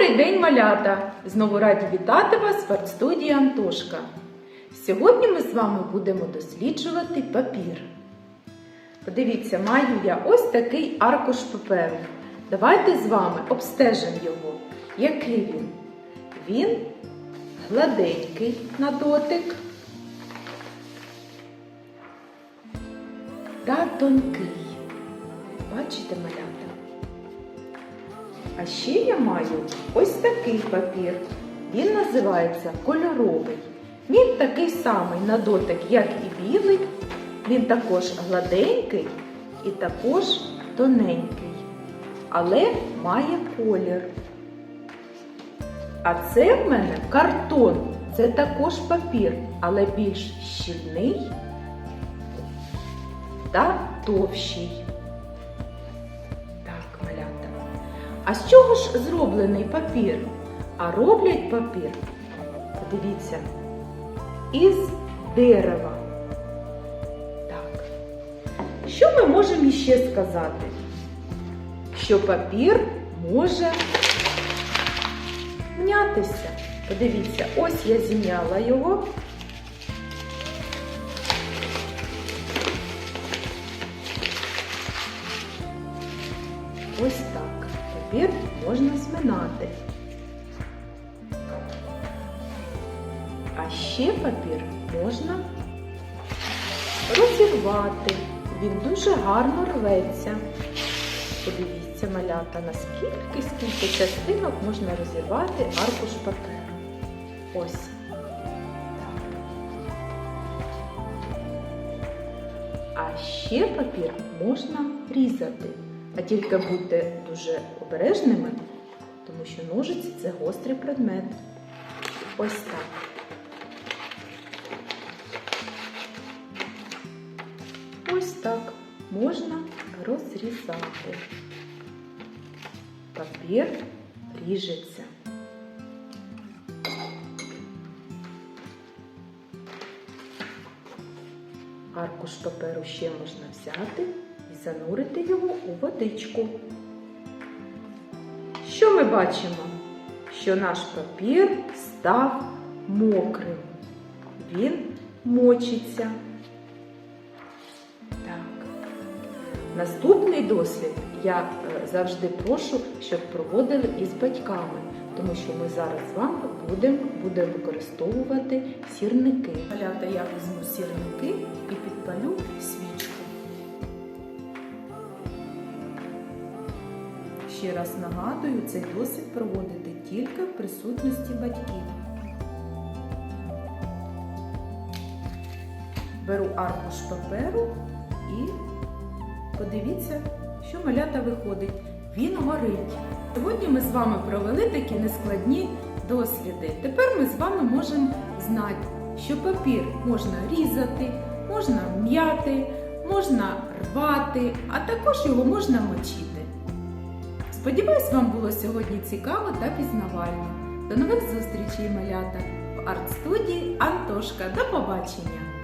день, малята! Знову раді вітати вас в артстудії Антошка. Сьогодні ми з вами будемо досліджувати папір. Подивіться, маю я ось такий аркуш паперу. Давайте з вами обстежимо його. Який він? Він гладенький на дотик та тонкий. Бачите, малята? А ще я маю ось такий папір. Він називається кольоровий. Він такий самий на дотик, як і білий. Він також гладенький і також тоненький, але має колір. А це в мене картон. Це також папір, але більш щільний та товщий. А з чого ж зроблений папір? А роблять папір, подивіться, із дерева. Так. Що ми можемо іще сказати? Що папір може мнятися. Подивіться, ось я зім'яла його. Ось так. Папір можна зминати. А ще папір можна розірвати. Він дуже гарно рветься. Подивіться, малята, наскільки скільки частинок можна розірвати аркуш паперу. Ось. А ще папір можна різати. А тільки будьте дуже обережними, тому що ножиці це гострий предмет. Ось так. Ось так можна розрізати. Папір ріжеться. Аркуш паперу ще можна взяти занурити його у водичку. Що ми бачимо? Що наш папір став мокрим. Він мочиться. Так. Наступний дослід я е, завжди прошу, щоб проводили із батьками, тому що ми зараз з вами будемо будемо використовувати сірники. Малята я візьму сірники і підпалю свічку. Ще раз нагадую, цей досвід проводити тільки в присутності батьків. Беру аркуш паперу і подивіться, що малята виходить. Він горить. Сьогодні ми з вами провели такі нескладні досліди. Тепер ми з вами можемо знати, що папір можна різати, можна м'яти, можна рвати, а також його можна мочити. Сподіваюсь, вам було сьогодні цікаво та пізнавально. До нових зустрічей, малята! В арт-студії Антошка. До побачення!